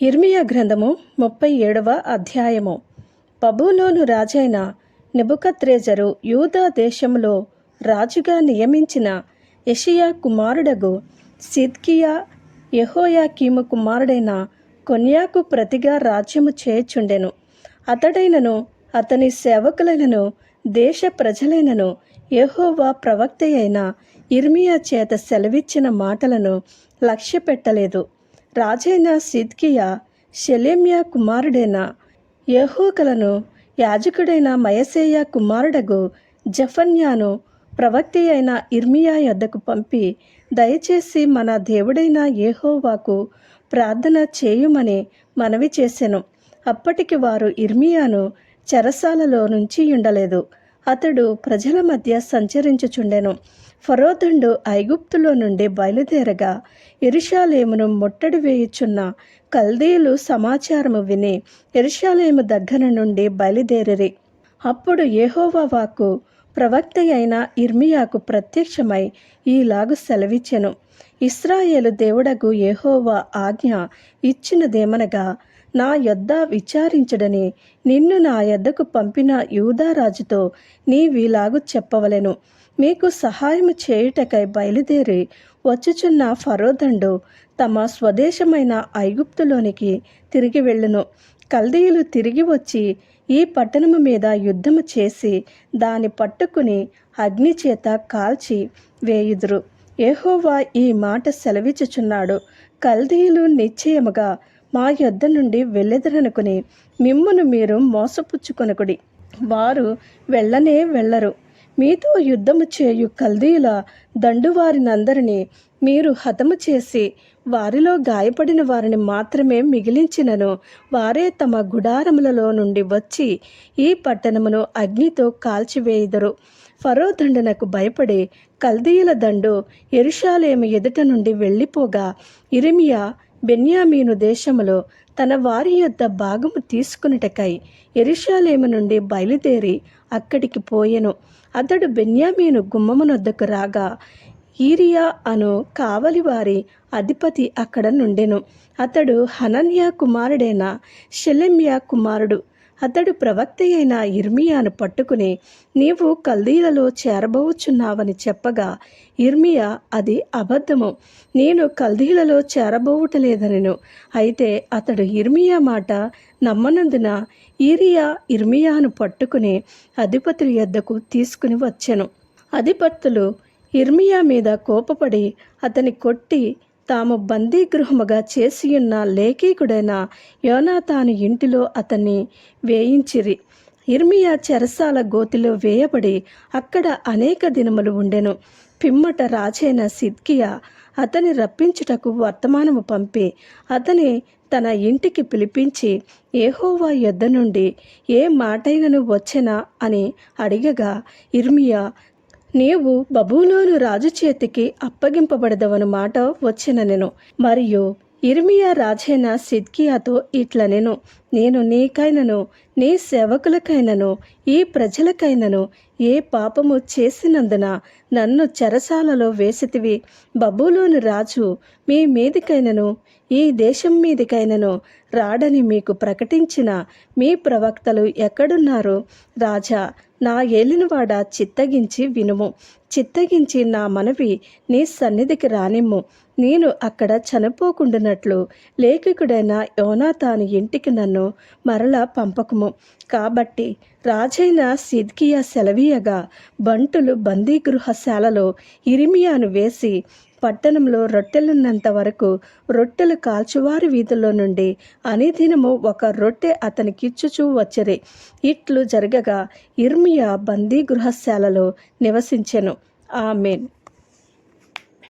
ఇర్మియా గ్రంథము ముప్పై ఏడవ అధ్యాయము. బబులోను రాజైన నెబుకద్రేజరు యూదా దేశంలో రాజుగా నియమించిన యషియా కుమారుడగు సిద్కియా యహోయాకీము కుమారుడైన కొన్యాకు ప్రతిగా రాజ్యము చేయుచుండెను. అతడైనను అతని సేవకులైనను దేశ ప్రజలైనను యహోవా ప్రవక్త అయిన ఇర్మియా చేత సెలవిచ్చిన మాటలను లక్ష్య పెట్టలేదు రాజైన సిద్కియా షెలెమ్యా కుమారుడైన యహోకలను యాజకుడైన మయసేయ కుమారుడగు జఫన్యాను ప్రవక్తి అయిన ఇర్మియా యొద్దకు పంపి దయచేసి మన దేవుడైన ఏహోవాకు ప్రార్థన చేయుమని మనవి చేసెను. అప్పటికి వారు ఇర్మియాను చెరసాలలో నుంచి ఉండలేదు. అతడు ప్రజల మధ్య సంచరించుచుండెను. ఫరోదండు ఐగుప్తులో నుండి బయలుదేరగా ఎరుషాలేమును ముట్టడి వేయుచున్న కల్దీలు సమాచారము విని ఎరుషాలేము దగ్గర నుండి బయలుదేరిరి. అప్పుడు యెహోవా ప్రవక్త అయిన ఇర్మియాకు ప్రత్యక్షమై ఈలాగు సెలవిచ్చెను. ఇస్రాయేలు దేవుడగు యెహోవా ఆజ్ఞ ఇచ్చినదేమనగా నా యొద్ద విచారించడని నిన్ను నా యొద్దకు పంపిన యూదారాజుతో నీవిలాగు చెప్పవలెను. మీకు సహాయము చేయుటకై బయలుదేరి వచ్చుచున్న ఫరోదండు తమ స్వదేశమైన ఐగుప్తులోనికి తిరిగి వెళ్ళును. కల్దీయులు తిరిగి వచ్చి ఈ పట్టణము మీద యుద్ధము చేసి దాని పట్టుకుని అగ్ని చేత కాల్చి వేయుదురు. ఏహోవా ఈ మాట సెలవిచ్చుచున్నాడు. కల్దీయులు నిశ్చయముగా మా యొద్ద నుండి వెళ్ళెదరనుకుని మిమ్మును మీరు మోసపుచ్చుకొనకుడి. వారు వెళ్ళనే వెళ్ళరు. మీతో యుద్ధము చేయు కల్దీయుల దండువారినందరినీ మీరు హతము చేసి వారిలో గాయపడిన వారిని మాత్రమే మిగిలించినను. వారే తమ గుడారములలో నుండి వచ్చి ఈ పట్టణమును అగ్నితో కాల్చివేయుదరు. ఫరో దండనకు భయపడి కల్దీయుల దండు ఎరుషాలేము ఎదుట నుండి వెళ్ళిపోగా ఇరిమియా బెన్యామీను దేశములో తన వారి యొద్ద భాగము తీసుకునిటకై ఎరుషాలేము నుండి బయలుదేరి అక్కడికి పోయెను. అతడు బెన్యామీను గుమ్మమునొద్దకు రాగా ఈరియా అను కావలివారి అధిపతి అక్కడ నుండెను. అతడు హనన్యా కుమారుడైన షెలెమ్యా కుమారుడు. అతడు ప్రవక్త అయిన ఇర్మియాను పట్టుకుని నీవు కల్దీలలో చేరబోచున్నావని చెప్పగా ఇర్మియా అది అబద్ధము. నేను కల్దీలలో చేరబోవుటలేదనెను. అయితే అతడు ఇర్మియా మాట నమ్మనందున ఈరియా ఇర్మియాను పట్టుకుని అధిపతుల యొద్దకు తీసుకుని వచ్చెను. అధిపతులు ఇర్మియా మీద కోపపడి అతని కొట్టి తాము బందీగృహముగా చేసియున్న లేఖీకుడైన యోనాతాను ఇంటిలో అతన్ని వేయించిరి. ఇర్మియా చెరసాల గోతిలో వేయబడి అక్కడ అనేక దినములు ఉండెను. పిమ్మట రాజైన సిద్కియా అతని రప్పించుటకు వర్తమానము పంపి అతని తన ఇంటికి పిలిపించి ఏహోవా యొద్ద నుండి ఏ మాటైనను వచ్చెనా? అని అడిగగా ఇర్మియా నీవు బబులోను రాజు చేతికి అప్పగింపబడదవను మాట వచ్చిన నేను మరియు ఇర్మియా రాజైన సిద్కియాతో ఇట్లనెను. నేను నీకైనను నీ సేవకులకైనను ఈ ప్రజలకైనను ఏ పాపము చేసినందున నన్ను చెరసాలలో వేసితివి. బబులోని రాజు మీ మీదికైనను ఈ దేశం మీదికైనను రాడని మీకు ప్రకటించిన మీ ప్రవక్తలు ఎక్కడున్నారు? రాజా నా ఏలినవాడ చిత్తగించి వినుము. చిత్తగించి నా మనవి నీ సన్నిధికి రానిమ్ము. నేను అక్కడ చనిపోకుండానట్లు లేఖకుడైన యోనాతాను ఇంటికి నన్ను మరలా పంపకము. కాబట్టి రాజైన సిద్కియా సెలవీయగా బంటులు బందీగృహశాలలో ఇరిమియాను వేసి పట్టణంలో రొట్టెలున్నంత వరకు రొట్టెలు కాల్చువారి వీధుల్లో నుండి అనిదినము ఒక రొట్టె అతనికిచ్చుచూ వచ్చరే. ఇట్లు జరగగా ఇర్మియా బందీ గృహశాలలో నివసించెను. ആമേൻ